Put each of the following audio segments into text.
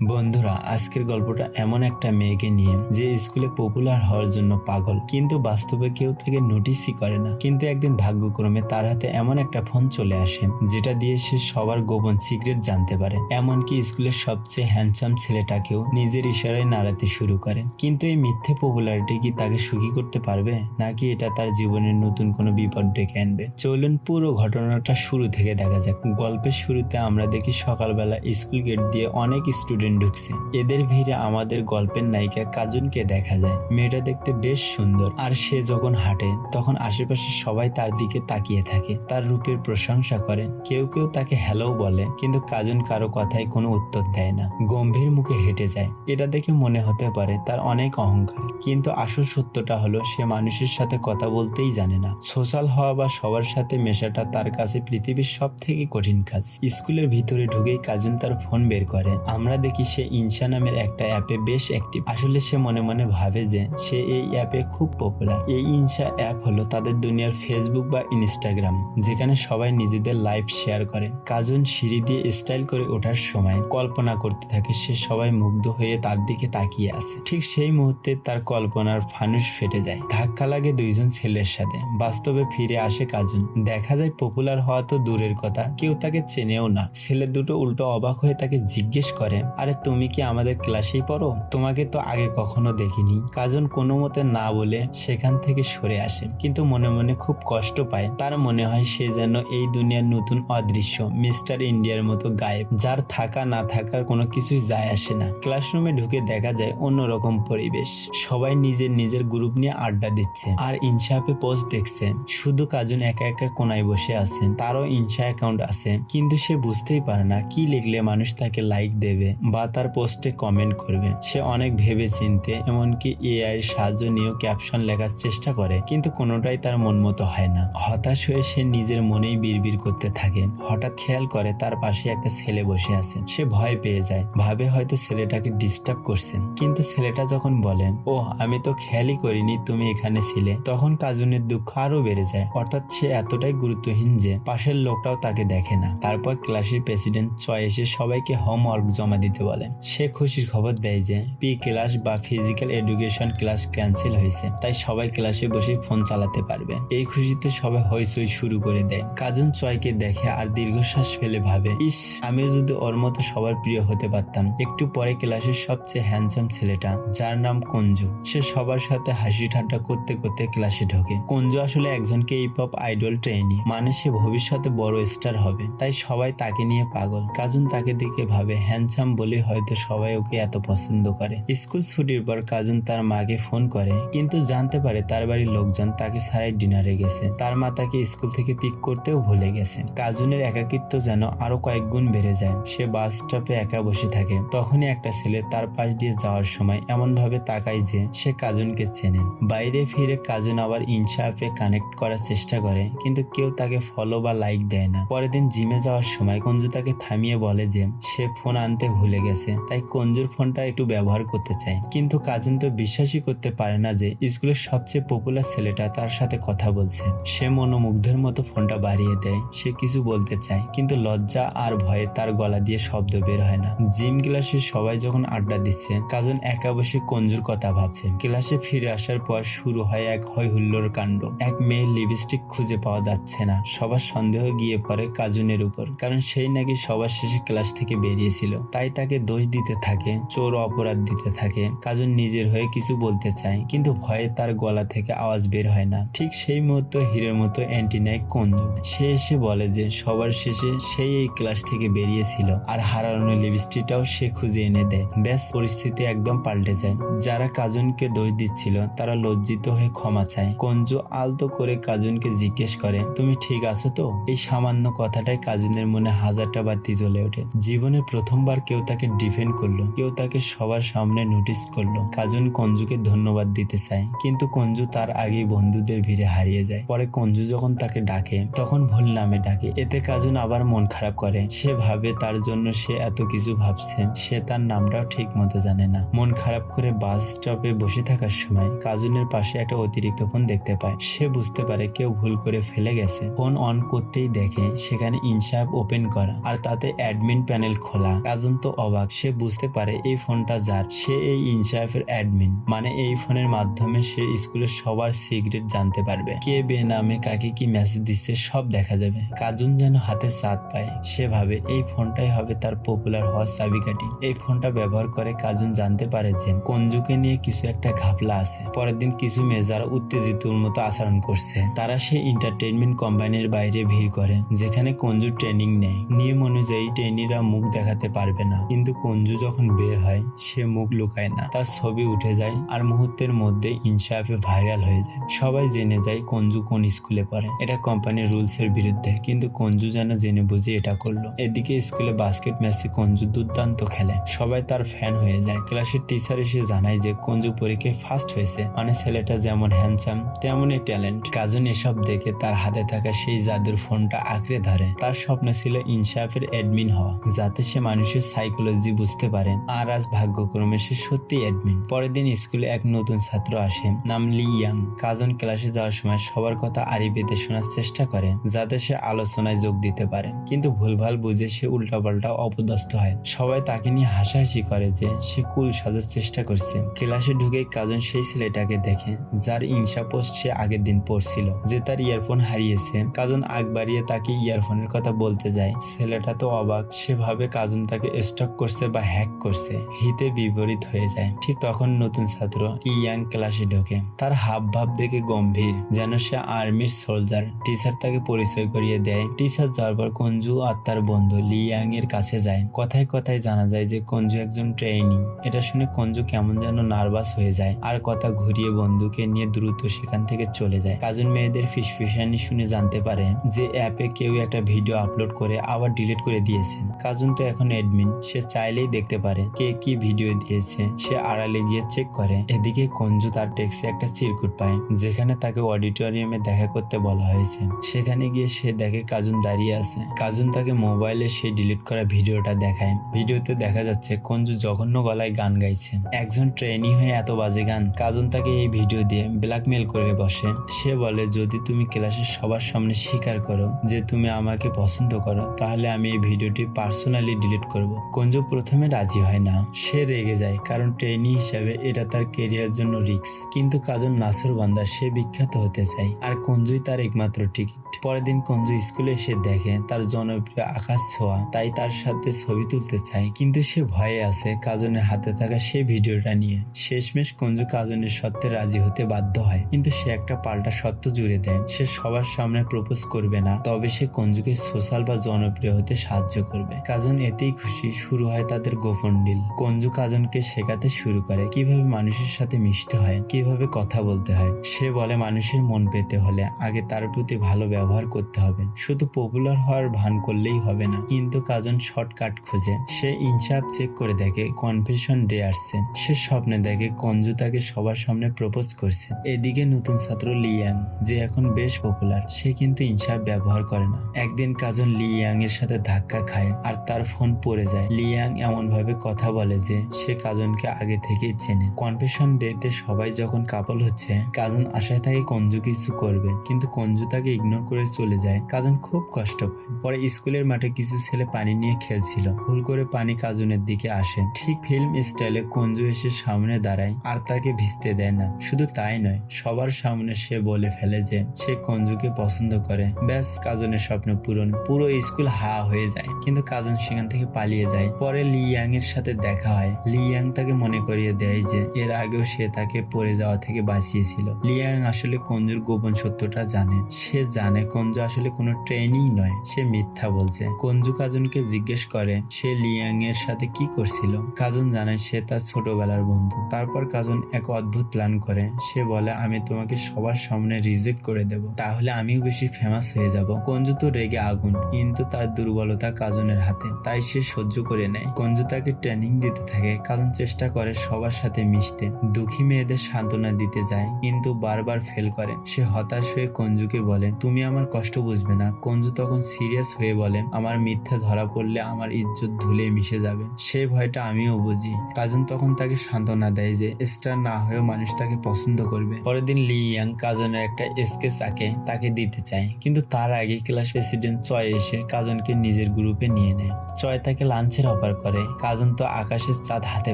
বন্ধুরা, আজকের গল্পটা এমন একটা মেয়েকে নিয়ে, যে স্কুলে পপুলার হওয়ার জন্য পাগল, কিন্তু বাস্তবে কেউ তাকে নোটিসই করে না। কিন্তু একদিন ভাগ্যক্রমে তার হাতে এমন একটা ফোন চলে আসে, যেটা দিয়ে সে সবার গোপন সিক্রেট জানতে পারে। এমনকি স্কুলের সবচেয়ে হ্যান্ডসাম ছেলেটাকেও নিজের ইশারায় নাড়াতে শুরু করে। কিন্তু এই মিথ্যে পপুলারিটি কি তাকে সুখী করতে পারবে? নাকি এটা তার জীবনের নতুন কোনো বিপদ ডেকে আনবে? চলুন পুরো ঘটনাটা শুরু থেকে দেখা যাক। গল্পের শুরুতে আমরা দেখি সকালবেলা স্কুল গেট দিয়ে অনেক স্টুডেন্ট ঢুকছে। এদের ভিড়ে আমাদের গল্পের নায়িকা কাজনকে দেখা যায়। মেয়েটা দেখতে বেশ সুন্দর, আর সে যখন হাঁটে, তখন আশেপাশে সবাই তার দিকে তাকিয়ে থাকে। তার রূপের প্রশংসা করে। কেউ কেউ তাকে হ্যালো বলে, কিন্তু কাজন কারও কথায় কোনো উত্তর দেয় না। গম্ভীর মুখে হেঁটে যায়। এটা দেখে মনে হতে পারে তার অনেক অহংকার। কিন্তু আসল সত্যটা হলো, সে মানুষের সাথে কথা বলতেই জানে না। সোশ্যাল হওয়া বা সবার সাথে মেশাটা তার কাছে পৃথিবীর সব থেকে কঠিন কাজ। স্কুলের ভিতরে ঢুকেই কাজুন তার ফোন বের করে। আমরা দেখি সে ইনসা নামের একটা অ্যাপে বেশ অ্যাক্টিভ আসলে সে মনে মনে ভাবে যে সে এই অ্যাপে খুব পপুলার এই ইনসা অ্যাপ হলো তাদের দুনিয়ার ফেসবুক বা ইনস্টাগ্রাম যেখানে সবাই নিজেদের লাইফ শেয়ার করে। কাজন সিঁড়ি দিয়ে স্টাইল করে ওঠার সময় কল্পনা করতে থাকে সে সবাই মুগ্ধ হয়ে তার দিকে তাকিয়ে আছে। ঠিক সেই মুহূর্তে তার কল্পনার ফানুস ফেটে যায়। ধাক্কা লাগে দুইজন ছেলের সাথে। বাস্তবে ফিরে আসে কাজন দেখা যায় পপুলার হওয়া তো দূরের কথা, কেউ তাকে চেনেও না। ছেলে দুটো উল্টো অবাক হয়ে তাকে জিজ্ঞেস করে, আরে তুমি কি আমাদের ক্লাসেই পড়ো? তোমাকে তো আগে কখনো দেখিনি। কাজন কোনো মতে না বলে সেখান থেকে সরে আসে, কিন্তু মনে মনে খুব কষ্ট পায়। তার মনে হয় সে যেন এই দুনিয়ার নতুন অদৃশ্য, মিস্টার ইন্ডিয়ার মতো গায়েব, যার থাকা না থাকার কোনো কিছুই যায় আসে না। ক্লাসরুমে ঢুকে দেখা যায় অন্যরকম পরিবেশ। সবাই নিজের নিজের গ্রুপ নিয়ে আড্ডা দিচ্ছে আর ইনসাপে পোস্ট দেখছে। শুধু কাজন একা একা কোনায় বসে আছে, তারও ইনসা অ্যাকাউন্ট আছে, কিন্তু সে বুঝতেই পারে না কি লিখলে মানুষ তাকে লাইক দেবে বা তার পোস্টে কমেন্ট করবে। সে অনেক ভেবে চিনতে এমনকি এআই সাহায্য নিয়েও ক্যাপশন লেখার চেষ্টা করে, কিন্তু কোনোটাই তার মন মতো হয় না। হতাশ হয়ে সে নিজের মনেই বিড়বিড় করতে থাকে। হঠাৎ খেয়াল করে তার পাশে একটা ছেলে বসে আছে। সে ভয় পেয়ে যায়। ভাবে হয়তো ছেলেটাকে ডিস্টার্ব করছেন। কিন্তু ছেলেটা যখন বলেন ও আমি তো খেয়ালই করিনি তুমি এখানে ছিলে, তখন কাজুনের দুঃখ আরও বেড়ে যায়। অর্থাৎ সে এতটাই গুরুত্বহীন যে, পাশের লোকটাও তাকে দেখে না। তারপর ক্লাসের প্রেসিডেন্ট চয় এসে সবাইকে হোমওয়ার্ক জমা দিতে বলে। সে খুশির খবর দেয় যে, পি ক্লাস বা ফিজিক্যাল এডুকেশন ক্লাস ক্যান্সেল হয়েছে, তাই সবাই ক্লাসে বসে ফোন চালাতে পারবে। এই খুশিতে সবাই হইচই শুরু করে দেয়। কাজন চয়কে দেখে আর দীর্ঘশ্বাস ফেলে ভাবে, ইস, আমিও যদি ওর মতো সবার প্রিয় হতে পারতাম, একটু পরে ক্লাসের সবচেয়ে হ্যান্ডসাম ছেলেটা, যার নাম কঞ্জু। সে সবার সাথে হাসি ঠাট্টা করতে করতে ক্লাসে ঢোকে। কঞ্জু আসলে একজন কে পপ আইডল ট্রেনি মানে সে ভবিষ্যতে বড় স্টার হবে, তাই সবাই তাকে নিয়ে পাগল। কাজুন তাকে দেখে ভাবে হ্যান্ডসাম বলে হয়তো সবাই ওকে এত পছন্দ করে। স্কুল ছুটির পর কাজুন তার মাকে ফোন করে, কিন্তু জানতে পারে তার বাড়ির লোকজন তাকে ছাড়াই ডিনারে গেছে। তার মা তাকে স্কুল থেকে পিক করতেও ভুলে গেছে। কাজুনের একাকিত্ব যেন আরও কয়েক গুণ বেড়ে যায়। সে বাস স্টপে একা বসে থাকে। তখনই একটা ছেলে তার পাশ দিয়ে যাওয়ার সময় এমন ভাবে তাকায় যে সে কাজুনকে চেনে। বাইরে ফিরে কাজুন আবার ইনসা অ্যাপে কানেক্ট করার চেষ্টা করে, কিন্তু কেউ তাকে ফলো বা লাইক দেয় না। পরের দিন জিমে যাওয়ার সময় কঞ্জু তাকে থামিয়ে বলে যে, সে ফোন আনতে ভুলে গেছে। তাই কঞ্জুর ফোনটা একটু ব্যবহার করতে চায় কিন্তু কাজুন তো বিশ্বাসই করতে পারে না যে স্কুলের সবচেয়ে পপুলার ছেলেটা তার সাথে কথা বলছে। সে মনোমুগ্ধের মতো ফোনটা বাড়িয়ে দেয়। সে কিছু বলতে চায়। কিন্তু লজ্জা আর ভয়ে তার গলা দিয়ে শব্দ বের হয় না। জিম ক্লাসে সবাই যখন আড্ডা দিচ্ছে, কাজন একা বসে কঞ্জুর কথা ভাবছে। ক্লাসে ফিরে আসার পর শুরু হয় এক হয় হুল্লোর কাণ্ড। এক মেয়ের লিপস্টিক খুঁজে পাওয়া যাচ্ছে না। সবার সন্দেহ গিয়ে পড়ে কাজুনের উপর। কারণ সেই নাকি সবার শেষে ক্লাস থেকে বেরিয়েছিল। তাই তাকে দোষ দিতে থাকে, চোর অপরাধ দিতে থাকে কাজুন নিজের হয়ে কিছু বলতে চায়, কিন্তু ভয়ে তার গলা থেকে আওয়াজ বের হয় না। ঠিক সেই মুহূর্তে হিরের মতো অ্যান্টিনাই কঞ্জু সে এসে বলে যে, সবার শেষে সেই এই ক্লাস থেকে বেরিয়েছিল আর হারানো লিপস্টিকটাও সে খুঁজে এনে দেয়। ব্যাস, পরিস্থিতি একদম পাল্টে যায়। যারা কাজুনকে দোষ দিচ্ছিল, তারা লজ্জিত হয়ে ক্ষমা চায়। কঞ্জু আলতো করে কাজুনকে জিজ্ঞেস করে, তুমি ঠিক আছো তো? এই সামান্য কথাটাই কাজুনের মনে হাজারটা বাতি জ্বলে ওঠে। জীবনে প্রথমবার কেউ তাকে ডিফেন্ড করল। কেউ তাকে সবার সামনে নোটিস করল। কাজুন কঞ্জুকে ধন্যবাদ দিতে চায়। কিন্তু কঞ্জু তার আগেই বন্ধুদের ভিড়ে হারিয়ে যায়। পরে কঞ্জু যখন তাকে ডাকে, তখন ভুল নামে ডাকে। এতে কাজুন আবার মন খারাপ করে। সে ভাবে তার জন্য সে এত কিছু ভাবছে। সে তার নামটাও ঠিক মতো জানে না। মন খারাপ করে বাস স্টপে বসে থাকার সময় কাজুনের পাশে একটা অতিরিক্ত ফোন দেখতে পায়। সে বুঝতে পারে কেউ ভুল করে ফেলে গেছে। ফোন অন করতেই দেখে সেখানে ইনসাপ ওপেন করা। আর তাতে অ্যাডমিন প্যানেল খোলা। কাজুন তো অবাক, সে বুঝতে পারে এই ফোনটা যার। সে এই ইনসাফের অ্যাডমিন। মানে এই ফোনের মাধ্যমে সে স্কুলের সবার সিক্রেট জানতে পারবে। কে বে নামে কাকে কি মেসেজ দিচ্ছে সব দেখা যাবে। কাজুন যেন হাতে সাথ পায়। সে ভাবে এই ফোনটাই হবে তার পপুলার হওয়ার চাবিকাঠি। এই ফোনটা ব্যবহার করে কাজুন জানতে পারে যে কঞ্জুকে নিয়ে কিছু একটা ঘাপলা আছে। পরের দিন কিছু মেয়ে যারা উত্তেজিতর মতো আচরণ করছে। তারা সেই এন্টারটেইনমেন্ট কোম্পানির বাইরে ভিড় করে, যেখানে কঞ্জু ট্রেনিং নেয় নিয়ম অনুযায়ী ট্রেনিরা মুখ দেখাতে পারবে না। কিন্তু কঞ্জু যখন বের হয়, সে মুখ লুকায় না। তার ছবি উঠে যায় আর মুহূর্তের মধ্যে ইনসাফে ভাইরাল হয়ে যায়। সবাই জেনে যায় কঞ্জু কোন স্কুলে পড়ে। এটা কোম্পানির রুলস এর বিরুদ্ধে। কিন্তু কঞ্জু যেন জেনে বুঝে এটা করল। এদিকে স্কুলে বাস্কেট ম্যাচে কঞ্জু দুর্দান্ত খেলে। সবাই তার ফ্যান হয়ে যায়। ক্লাসের টিচার এসে জানায় যে কঞ্জু পরীক্ষায় ফার্স্ট হয়েছে। মানে ছেলেটা যেমন হ্যান্ডসাম তেমনই ট্যালেন্ট কাজুন এসব দেখে তার হাতে থাকা সেই জাদুর ফোনটা আঁকড়ে ধরে। তার স্বপ্ন ছিল ইনসাফের অ্যাডমিন হওয়া। যাতে সে মানুষের সাইকোলজি বুঝতে পারে আর আজ ভাগ্যক্রমে সে সত্যি অ্যাডমিন পরের দিন স্কুলে এক নতুন ছাত্র আসে, নাম লি ইয়াং। কাজন ক্লাসে যাওয়ার সময় সবার কথা আড়ি পেতে শোনার চেষ্টা করে, যাতে সে আলোচনায় যোগ দিতে পারে। কিন্তু ভুলভাল বুঝে সে উল্টাপাল্টা অপদস্থ হয়। সবাই তাকে নিয়ে হাসাহাসি করে যে সে কুল সাজার চেষ্টা করছে। ক্লাসে ঢুকে কাজন সেই ছেলেটাকে দেখে, যার ইনসা পোস্ট সে আগের দিন পড়ছিল, যে তার ইয়ারফোন হারিয়েছে। কাজন আগ বাড়িয়ে তাকে ইয়ারফোনের কথা বলতে যায়। ছেলেটা তো অবাক, সেভাবে কাজন তাকে স্টক করছে বা হ্যাক করছে, হিতে বিপরীত হয়ে যায়। ঠিক তখন নতুন ছাত্র ইয়াং ক্লাসে ঢোকে। তার হাব ভাব দেখে গম্ভীর, যেন সে আর্মির সোলজার টিচার তাকে পরিচয় করিয়ে দেয় টিচার যাওয়ার পর কঞ্জু আর তার বন্ধু লি ইয়াং এর কাছে যায়। কথায় কথায় জানা যায় যে কঞ্জু একজন ট্রেনিং এটা শুনে কঞ্জু কেমন যেন নার্ভাস হয়ে যায় আর কথা ঘুরিয়ে বন্ধুকে নিয়ে দ্রুত সেখান থেকে চলে যায়। কাজুন মেয়েদের ফিসফিসানি শুনে জানতে পারে যে অ্যাপে কেউ একটা ভিডিও আপলোড করে আবার ডিলিট করে দিয়েছে। কাজুন তো এখন অ্যাডমিন সে চাইলেই দেখতে পারে কে কি ভিডিও দিয়েছে। সে আড়ালে গিয়ে চেক করে। এদিকে কঞ্জু তার টেক্সে একটা চিরকুট পায়, যেখানে তাকে অডিটোরিয়ামে দেখা করতে বলা হয়েছে। সেখানে গিয়ে সে দেখে কাজুন দাঁড়িয়ে আছে। কাজুন তাকে মোবাইলে সেই ডিলিট করা ভিডিওটা দেখায়। ভিডিওতে দেখা যাচ্ছে কঞ্জু জঘন্য গলায় গান গাইছে। একজন ট্রেনি হয়ে এত বাজে গান। কাজুন তাকে এই ভিডিও দিয়ে ব্ল্যাকমেল করে বসে। সে বলে, যদি তুমি ক্লাসের সবার সামনে স্বীকার করো যে তুমি আমাকে পছন্দ করো, তাহলে আমি এই ভিডিওটি পার্সোনালি ডিলিট করব। কঞ্জু প্রথমে রাজি হয় না। সে রেগে যায়, কারণ ট্রেনি হিসাবে এটা তার কেরিয়ার জন্য রিস্ক কিন্তু কাজল নাসর বান্দা, সে বিখ্যাত হতে চায়। আর কঞ্জুই তার একমাত্র টিকিট পরের দিন কঞ্জু স্কুলে এসে দেখে, তার জনপ্রিয় আকাশ ছোঁয়া। তাই তার সাথে ছবি তুলতে চায়। কিন্তু সে ভয়ে আছে কাজনের হাতে থাকা সেই ভিডিওটা নিয়ে। শেষমেশ কঞ্জু কাজনের সত্যে রাজি হতে বাধ্য হয়। কিন্তু সে একটা পাল্টা সত্য জুড়ে দেয়। সে সবার সামনে প্রপোজ করবে না। তবে সে কঞ্জুকে সোশ্যাল বা জনপ্রিয় হতে সাহায্য করবে। কাজন এতেই খুশি। শুরু হয় তাদের গোপন ডিল কঞ্জু কাজনকে শেখাতে শুরু করে কীভাবে মানুষের সাথে মিশতে হয়, কীভাবে কথা বলতে হয়। সে বলে মানুষের মন পেতে হলে আগে তার প্রতি ভালো ব্যবহার করতে হবে। শুধু পপুলার হওয়ার ভান করলেই হবে না। কিন্তু কাজন শর্টকাট খোঁজে। সে ইনসাফ চেক করে দেখে কনফেশন ডে আসছে। সে স্বপ্নে দেখে কঞ্জু তাকে সবার সামনে প্রপোজ করছে। এদিকে নতুন ছাত্র লিয়াং, যে এখন বেশ পপুলার সে কিন্তু ইনসাফ ব্যবহার করে না। একদিন কাজন লিয়াং এর সাথে ধাক্কা খায় আর তার ফোন পড়ে যায়। লিয়াং এমন ভাবে কথা বলে যে সে কাজনকে আগে থেকেই চেনে। কনফেশন ডে তে সবাই যখন কাপল হচ্ছে, কাজন আশায় থাকে কঞ্জু কিছু করবে, কিন্তু কঞ্জু তাকে ইগনোর করে চলে যায়। কাজন খুব কষ্ট পায়। পরে স্কুলের মাঠে কিছু ছেলে পানি নিয়ে খেলছিল। ভুল করে পানি কাজনের দিকে আসে। ঠিক ফিল্ম স্টাইলে কঞ্জু এসে সামনে দাঁড়ায়, আর তাকে ভিজতে দেয় না। শুধু তাই নয়, সবার সামনে সে বলে ফেলে যে সে কঞ্জুকে পছন্দ করে। ব্যাস, কাজনের স্বপ্ন পূরণ। পুরো স্কুল হা হয়ে যায়, কিন্তু কাজন সেখান থেকে পালিয়ে যায়। পরে লি ইয়াং এর সাথে দেখা হয়। লি ইয়াং তাকে মনে করিয়ে দেয় যে, এর আগেও সে তাকে পড়ে যাওয়া থেকে বাঁচিয়েছিল। লি ইয়াং আসলে কঞ্জুর গোপন সত্যটা জানে। সে জানে কঞ্জু আসলে কোনো ট্রেনই নয়। সে মিথ্যা বলছে। কঞ্জু কাজনকে জিজ্ঞেস করে, সে লিয়াং এর সাথে কি করছিল? কাজন জানে সে তার ছোটবেলার বন্ধু। তারপর কাজন এক অদ্ভুত প্ল্যান করে। সে বলে, আমি তোমাকে সবার সামনে রিজেক্ট করে দেব। তাহলে আমিও বেশি ফেমাস হয়ে যাব। কঞ্জু তো রেগে আগুন, কিন্তু তার দুর্বলতা কাজনের হাতে। তাই সে সহ্য করে নেয়। কঞ্জু তাকে ট্রেনিং দিতে থাকে কাজন চেষ্টা করে সবার সাথে মিশতে। দুঃখী মেয়েদের সান্ত্বনা দিতে যায়, কিন্তু বারবার ফেল করে। সে হতাশ হয়ে কঞ্জুকে বলে, তুমি আমার কষ্ট বুঝবে না। কঞ্জু তখন সিরিয়াস হয়ে বলে, আমার মিথ্যা ধরা পড়লে আমার ইজ্জত ধুলে মিশে যাবে। সেই ভয়টা আমিও বুঝি। কাজন তখন তাকে সান্ত্বনা দেয় যে স্টার না হয়েও মানুষ তাকে পছন্দ করবে। পরের দিন লি ইয়াং কাজনের একটা স্কেচ আঁকে, তাকে দিতে চায়। কিন্তু তার আগে ক্লাস প্রেসিডেন্ট চয় এসে কাজনকে নিজের গ্রুপে নিয়ে নেয়। চয় তাকে লাঞ্চের টপার করে। কাজন তো আকাশের চাঁদ হাতে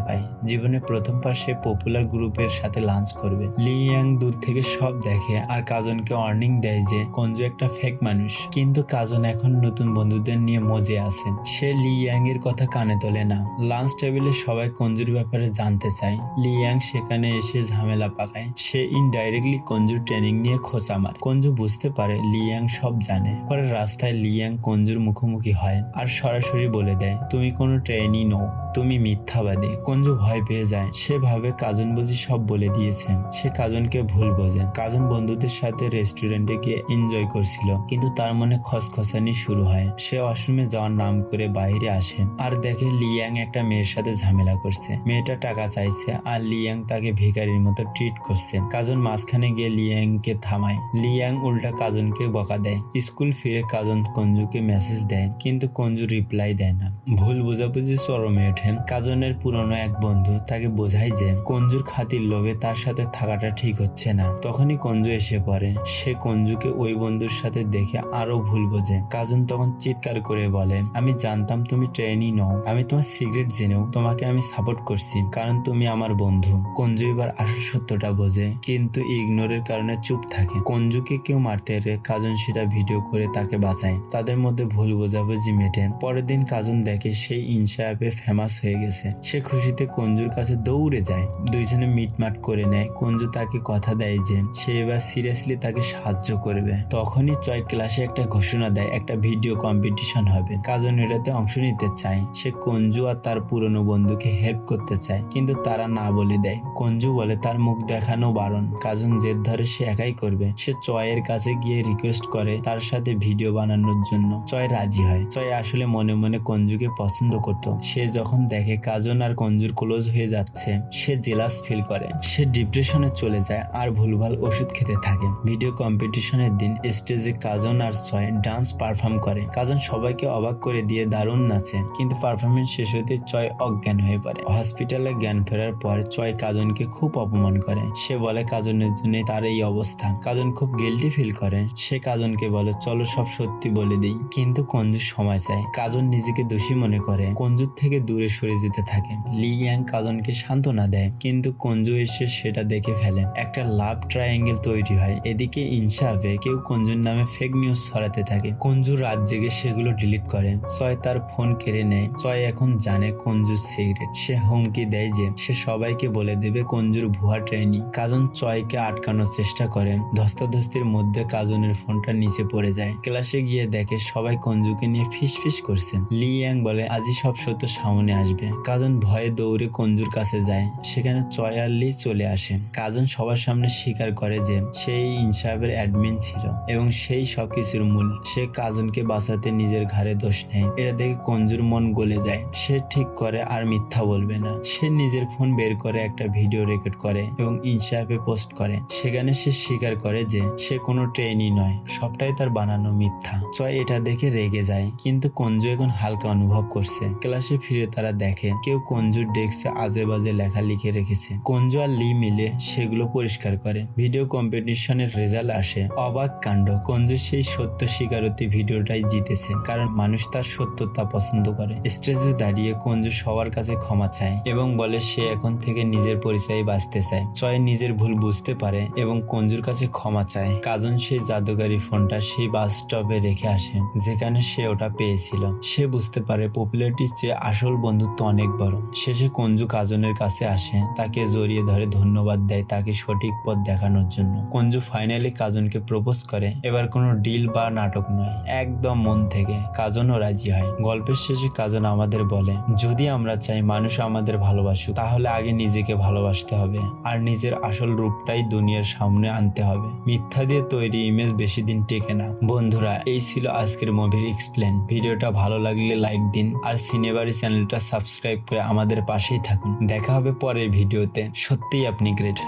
পায়। জীবনে প্রথমবার সে পপুলার গ্রুপের সাথে লাঞ্চ করবে। লি ইয়াং দূর থেকে সব দেখে আর কাজনকে ওয়ার্নিং দেয় যে কঞ্জু একটা ফেক মানুষ। কিন্তু কাজন এখন নতুন বন্ধুদের নিয়ে মজে আছে। সে লি ইয়াং এর কথা কানে তোলে না। লাঞ্চ টেবিলে সবাই কঞ্জুর ব্যাপারে জানতে চায়। লিয়াং সেখানে এসে ঝামেলা পাকায়। সে ইনডাইরেক্টলি কঞ্জুর ট্রেনিং নিয়ে খোঁচা মারে। কঞ্জু বুঝতে পারে লিয়াং সব জানে। পরে রাস্তায় লিয়াং কঞ্জুর মুখোমুখি হয় আর সরাসরি বলে দেয়, তুমি কোনো ট্রেনই নও তুমি মিথ্যাবাদী। কঞ্জু ভয় পেয়ে যায়। সে ভাবে কাজন বুঝি সব বলে দিয়েছেন। সে কাজনকে ভুল বোঝে কাজন বন্ধুদের সাথে রেস্টুরেন্টে গিয়ে এনজয় করছিল। কিন্তু তার মনে খসখসানি শুরু হয়। সে ওয়াশরুমে যাওয়ার নাম করে বাইরে আসে। আর দেখে লিয়াং একটা মেয়ের সাথে ঝামেলা করছে। মেয়েটা টাকা চাইছে আর লিয়াং তাকে ভিখারির মতো ট্রিট করছে। কাজন মাঝখানে গিয়ে লিয়াংকে থামায়। লিয়াং উল্টা কাজনকে বকা দেয়। স্কুল ফিরে কাজন কঞ্জুকে মেসেজ দেয়। কিন্তু কঞ্জু রিপ্লাই দেয় না। ভুল বোঝাবুঝি চরমে ওঠে। কাজনের পুরনো এক বন্ধু তাকে বোঝায় যে, কঞ্জুর খাতির লোভে তার সাথে থাকাটা ঠিক হচ্ছে না। তখনই কঞ্জু এসে পড়ে। সে কঞ্জুকে ওই বন্ধুর সাথে দেখে আরও ভুল বোঝে। কাজন তখন চিৎকার করে বলে, আমি জানতাম তুমি ট্রেনই নও। আমি তোমার সিগারেট জেনেও তোমাকে আমি সাপোর্ট করছি, কারণ তুমি আমার বন্ধু। কঞ্জু এবার আসল সত্যটা বোঝে, কিন্তু ইগনোরের কারণে চুপ থাকে। কঞ্জুকে কেউ মারতে এলে কাজন সেটা ভিডিও করে তাকে বাঁচায়। তাদের মধ্যে ভুল বোঝাবুঝি মেটে। পরের দিন কাজন দেখে সেই ইনসা ফেমাস হয়ে গেছে। সে খুশিতে কঞ্জুর কাছে দৌড়ে যায়। দুইজনে মিটমাট করে নেয়। কঞ্জু তাকে কথা দেয় যে, সে এবার সিরিয়াসলি তাকে সাহায্য করবে। তখনই চয় ক্লাসে একটা ঘোষণা দেয়, একটা ভিডিও কম্পিটিশন হবে। কাজন এটাতে অংশ নিতে চায়। সে কঞ্জু আর তার পুরনো বন্ধুকে হেল্প করতে চায়, কিন্তু তারা না বলে দেয়। কঞ্জু বলে, তার মুখ দেখানো বারণ। কাজন জেদ ধরে সে একাই করবে। সে চয়ের কাছে গিয়ে রিকোয়েস্ট করে তার সাথে ভিডিও বানানোর জন্য। চয় রাজি হয়। চয় আসলে মনে মনে কঞ্জুকে পছন্দ করত। সে যখন দেখে কাজন আর কঞ্জুর ক্লোজ হয়ে যাচ্ছে। সে জেলাস ফিল করে। সে ডিপ্রেশনে চলে যায় আর ভুলভাল ওষুধ খেতে থাকে। ভিডিও কম্পিটিশনের দিন স্টেজে কাজন আর চয় ডান্স পারফর্ম করে। কাজন সবাইকে অবাক করে দিয়ে দারুণ নাচে। কিন্তু পারফরমেন্স শেষ হতে চয় অজ্ঞান হয়ে পড়ে। হসপিটালে জ্ঞান ফেরার পর চয় কাজনকে খুব অপমান করে। সে বলে কাজনের জন্য তার এই অবস্থা। কাজন খুব গিল্টি ফিল করে। সে কাজনকে বলে, চলো সব সত্যি বলে দিই। কিন্তু কঞ্জুর সময় চায়। কাজন নিজেকে দোষী মনে করে। কঞ্জুর থেকে দূরে সরে যেতে থাকে। লি ইয়াং কাজনকে সান্ত্বনা দেয়, কিন্তু কঞ্জু এসে সেটা দেখে ফেলে। একটা লাভ ট্রায়াঙ্গেল তৈরি হয়। এদিকে ইনসাফে কেউ কঞ্জুর নামে ফেক নিউজ ছড়াতে থাকে। কঞ্জু রাত জেগে সেগুলো ডিলিট করে। ছয় তার ফোন কেড়ে নেয়। ছয় এখন জানে কঞ্জুর সিগারেট সে হুমকি দেয় যে, সে সবাইকে বলে দেবে কঞ্জুর ভুয়া ট্রেনি কাজন চয়কে আটকানোর চেষ্টা করে। ধস্তাধস্তির মধ্যে কাজনের ফোনটা নিচে পড়ে যায়। ক্লাসে গিয়ে দেখে সবাই কঞ্জুকে নিয়ে ফিস ফিস করছে। লি ইয়াং বলে, আজই সব সত্য সামনে আসবে। কাজন ভয়ে দৌড়ে কঞ্জুর কাছে যায়। সেখানে চয় আর লি চলে আসে। কাজন সবার সামনে স্বীকার করে যে সেই ইনসাফের অ্যাডমিন ছিল এবং সেই সবকিছুর মূল। সে কাজনকে বাঁচাতে নিজের ঘাড়ে দোষ নেয়। এটা দেখে কঞ্জুর মন গলে যায়। সে ঠিক করে আর মিথ্যা বলবে না। সে নিজের ফোন বের করে একটা ভিডিও রেকর্ড করে এবং ইনসাফে পোস্ট করে। সেখানে সে স্বীকার করে যে সে কোনো ট্রেনই নয়। সবটাই তার বানানো মিথ্যা। চয় এটা দেখে রেগে যায়। কিন্তু কঞ্জু এখন হালকা অনুভব করছে। ক্লাসে ফিরে তারা দেখে। কেউ কঞ্জুর ডেস্কে আজে বাজে লেখা লিখে রেখেছে। কঞ্জু আর লি মিলে সেগুলো পরিষ্কার করে। ভিডিও কম্পিটিশনের রেজাল্ট আসে। অবাক কাণ্ড। কঞ্জু সেই সত্য স্বীকারোক্তি ভিডিওটাই জিতেছে, কারণ মানুষ তার সত্যতা পছন্দ করে। স্টেজে দাঁড়িয়ে কঞ্জু সবার কাছে ক্ষমা চায় এবং বলে সে এখন থেকে নিজের পরিচয়ে বাঁচতে চায়। চয় নিজের ভুল বুঝতে পারে এবং কঞ্জুর কাছে ক্ষমা চায়। কাজন সেই জাদুকারী ফোনটা সেই বাস স্টপে রেখে আসে, যেখানে সে ওটা পেয়েছিল। সে বুঝতে পারে পপুলারিটির চেয়ে আসল বন্ধুত্ব অনেক বড়। শেষে কঞ্জু কাজনের কাছে আসে, তাকে জড়িয়ে ধরে ধন্যবাদ দেয় তাকে সঠিক পথ দেখানোর জন্য। কঞ্জু ফাইনালি কাজনকে প্রপোজ করে, এবার কোনো ডিল বা নাটক নয়, একদম মন থেকে। কাজনও রাজি হয়। গল্পের শেষে কাজন আমাদের বলে, যদি আমরা চাই মানুষ আমাদের ভালোবাসুক, তাহলে আগে নিজেকে ভালোবাসতে হবে। আর নিজের আসল রূপটাই দুনিয়ার সামনে আনতে হবে। মিথ্যা দিয়ে তৈরি ইমেজ বেশি দিন টেকে না। বন্ধুরা, এই ছিল আজকের মুভির এক্সপ্লেন ভিডিওটা ভালো লাগলে লাইক দিন, আর সিনেবারি চ্যানেলটা সাবস্ক্রাইব করে আমাদের পাশেই থাকুন। দেখা হবে পরের ভিডিওতে। সত্যিই আপনি গ্রেট